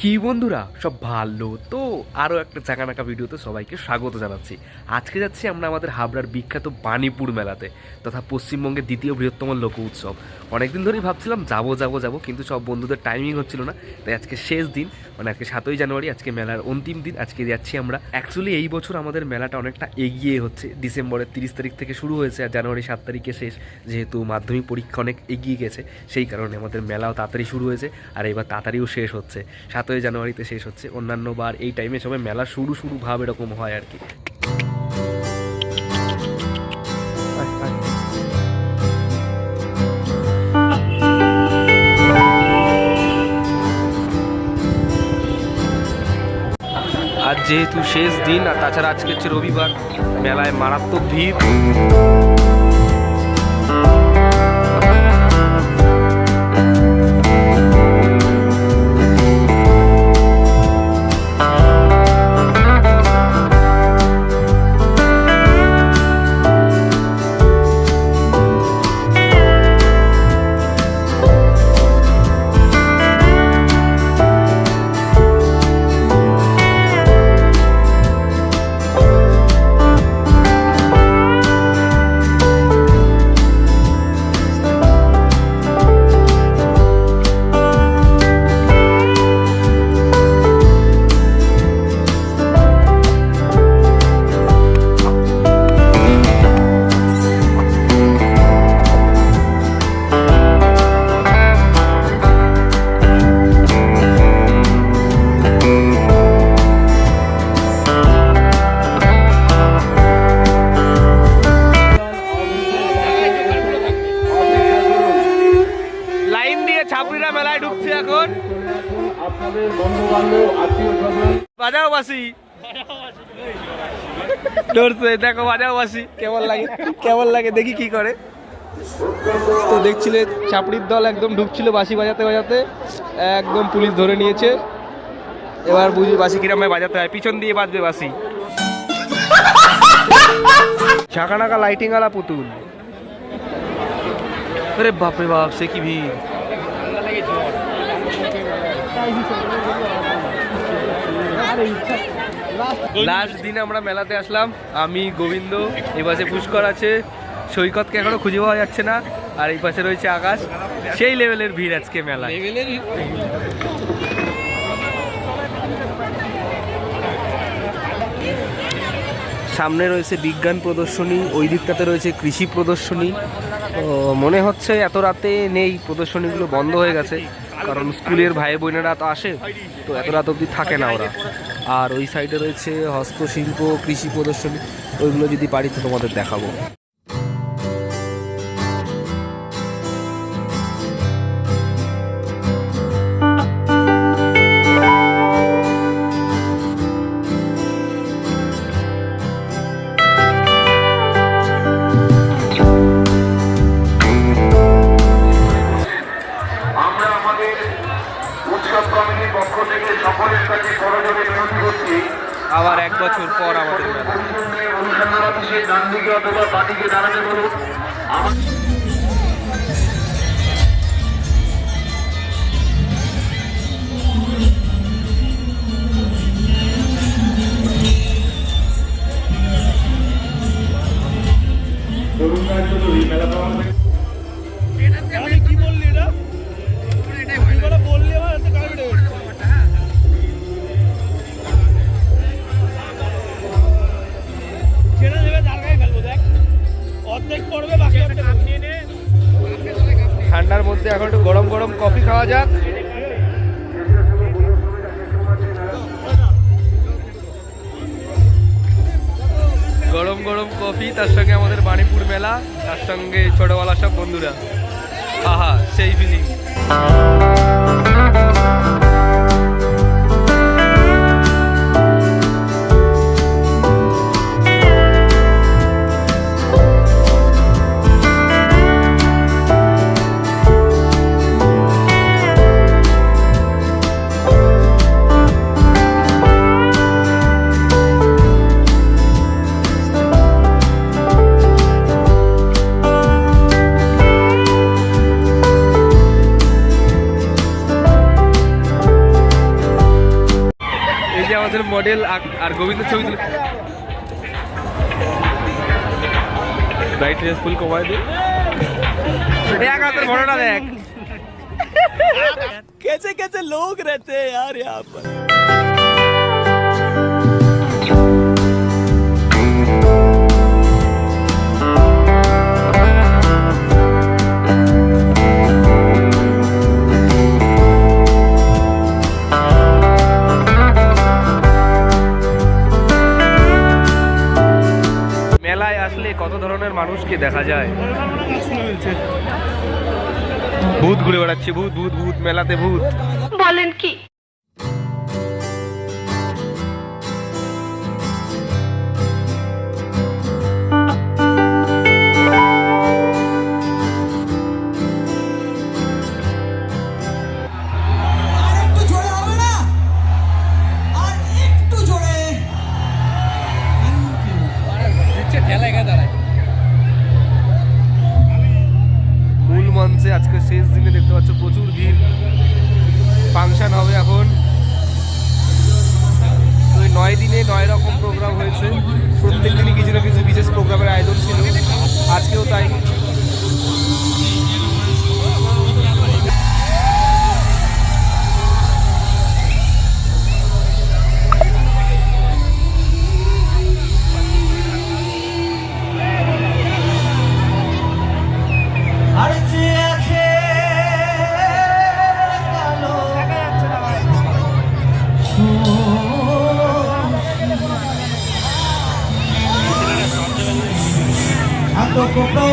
কি বন্ধুরা? সব ভালো তো? আরও একটা চাকানাকা ভিডিওতে সবাইকে স্বাগত জানাচ্ছি। আজকে যাচ্ছি আমরা আমাদের হাবড়ার বিখ্যাত বাণীপুর মেলাতে তথা পশ্চিমবঙ্গের দ্বিতীয় বৃহত্তম লোক উৎসব। অনেকদিন ধরেই ভাবছিলাম যাব যাব যাব, কিন্তু সব বন্ধুদের টাইমিং হচ্ছিল না। তাই আজকে শেষ দিন মানে আজকে সাতই জানুয়ারি, আজকে মেলার অন্তিম দিন, আজকে যাচ্ছি আমরা। অ্যাকচুয়ালি এই বছর আমাদের মেলাটা অনেকটা এগিয়ে হচ্ছে। ডিসেম্বরের তিরিশ তারিখ থেকে শুরু হয়েছে আর জানুয়ারি সাত তারিখে শেষ। যেহেতু মাধ্যমিক পরীক্ষা অনেক এগিয়ে গেছে, সেই কারণে আমাদের মেলাও তাড়াতাড়ি শুরু হয়েছে আর এবার তাড়াতাড়িও শেষ হচ্ছে। সাতই জানুয়ারিতে শেষ হচ্ছে। অন্যান্য বার এই টাইমে সবাই মেলা শুরু শুরু ভাব এরকম হয় আর কি। আজ যেহেতু শেষ দিন, আর তাছাড়া আজকে হচ্ছে রবিবার, মেলায় মারাত্মক ভিড়। বাসি ধরছে, দেখো বাজাও বাসি কেমন লাগে কেমন লাগে, দেখি কি করে। তো দেখছিলে, চাপড়ির দল একদম ঢুকছিল বাসি বাজাতে বাজাতে। একদম পুলিশ ধরে নিয়েছে। এবার বুঝি বাসি কিরমে বাজাতে হয়। পিছন দিয়ে বাজবে বাসি ঝাঁকানাকা লাইটিং আলা পুতুল। আরে বাপরে বাপ, সে কি ভিড়। লাস্ট দিন আমরা মেলাতে আসলাম আমি গোবিন্দ এই পাশে পুষ্কর আছে সৈকতকে এখনও খুঁজে পাওয়া যাচ্ছে না আর এই পাশে রয়েছে আকাশ। সেই লেভেলের ভিড় আজকে মেলা সামনে রয়েছে বিজ্ঞান প্রদর্শনী ওই দিকটাতে রয়েছে কৃষি প্রদর্শনী। তো মনে হচ্ছে এত রাতে নেই প্রদর্শনীগুলো বন্ধ হয়ে গেছে কারণ স্কুলের ভাই বোনেরা তো আসে তো এত রাত অবধি থাকে না ওরা। আর ওই সাইডে রয়েছে হস্তশিল্প কৃষি প্রদর্শনী ওইগুলো যদি পারি তো তোমাদের দেখাবো। অথবা পার্টিকে দাঁড়াতে বলুন। আমার ঠান্ডার মধ্যে এখন একটু গরম গরম কফি খাওয়া যাক। গরম গরম কফি তার সঙ্গে আমাদের বাণীপুর মেলা তার সঙ্গে ছোটবেলা সব বন্ধুরা। আহা সেই ফিলিং মডেল আর গোবিন্দ ছবি তুলে ব্রাইটনেস ফুল কমায় দে দেখ আমাদের বড়টা দেখ कैसे कैसे लोग रहते हैं यार यहाँ पर আসলে কত ধরনের মানুষকে দেখা যায়? ভূত ঘুরে বেড়াচ্ছে ভূত ভূত ভূত মেলাতে ভূত। বলেন কি? এত কোপায়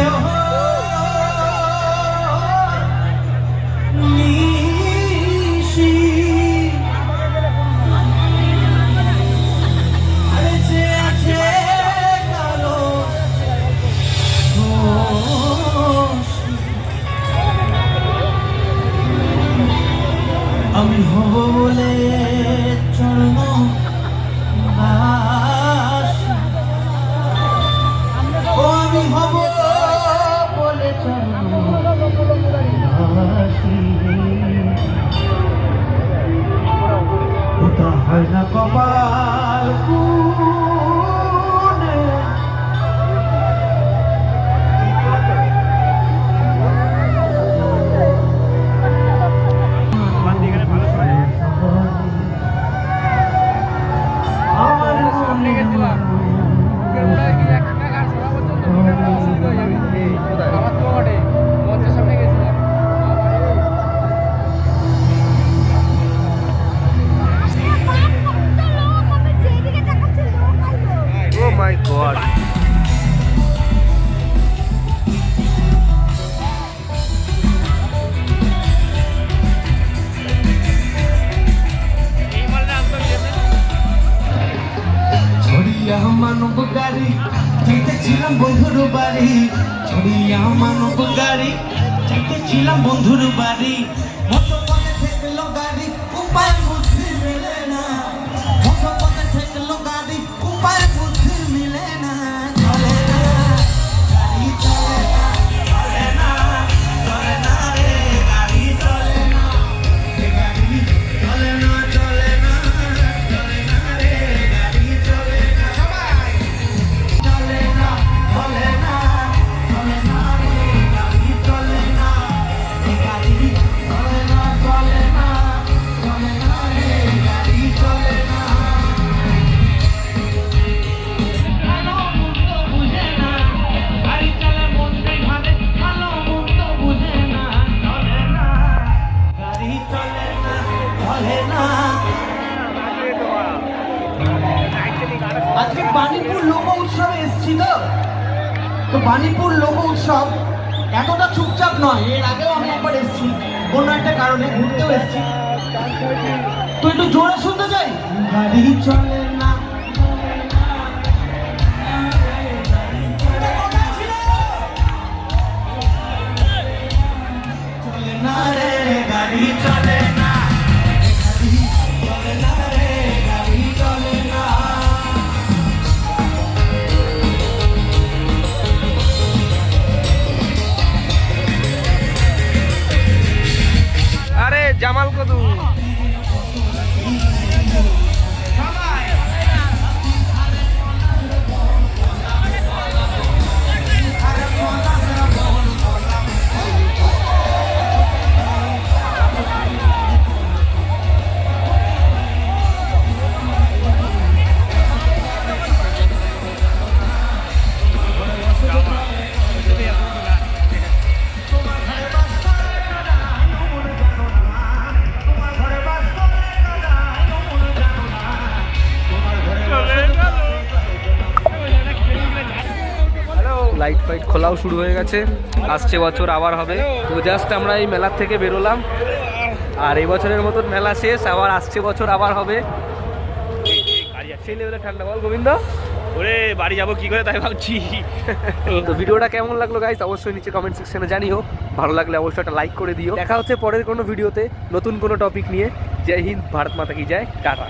হয় না কপাল মানব গাড়ি চাইতেছিলাম বন্ধুর বাড়ি। ছড়িয়া মানব গাড়ি চাইতেছিলাম বন্ধুর বাড়ি। মতো মনে ঠেকলো গাড়ি উপায় বাণীপুর লোক উৎসবে এসেছি তো? তো বাণীপুর লোক উৎসব এতটা চুপচাপ নয়, এর আগেও আমি একবার এসেছি কোনো একটা কারণে ঘুরতেও এসেছি। তো একটু জোরে শুনতে চাই? গাড়ি চলে না গাড়ি চলে না। লাইট ফাইট খোলাও শুরু হয়ে গেছে। আসছে বছর আবার হবে। তো জাস্ট আমরা এই মেলার থেকে বেরোলাম। আর এই বছরের মতন মেলা শেষ আবার আসছে বছর আবার হবে। সেই লেভেলে ঠান্ডা। বল গোবিন্দ। ওরে বাড়ি যাব কি করে তাই ভাবছি। তো ভিডিওটা কেমন লাগল গাইস অবশ্যই নিচে কমেন্ট সেকশনে জানিও। ভালো লাগলে অবশ্যই একটা লাইক করে দিও। দেখা হচ্ছে পরের কোনো ভিডিওতে নতুন কোনো টপিক নিয়ে। জয় হিন্দ ভারত মাতা কি জয় টাটা।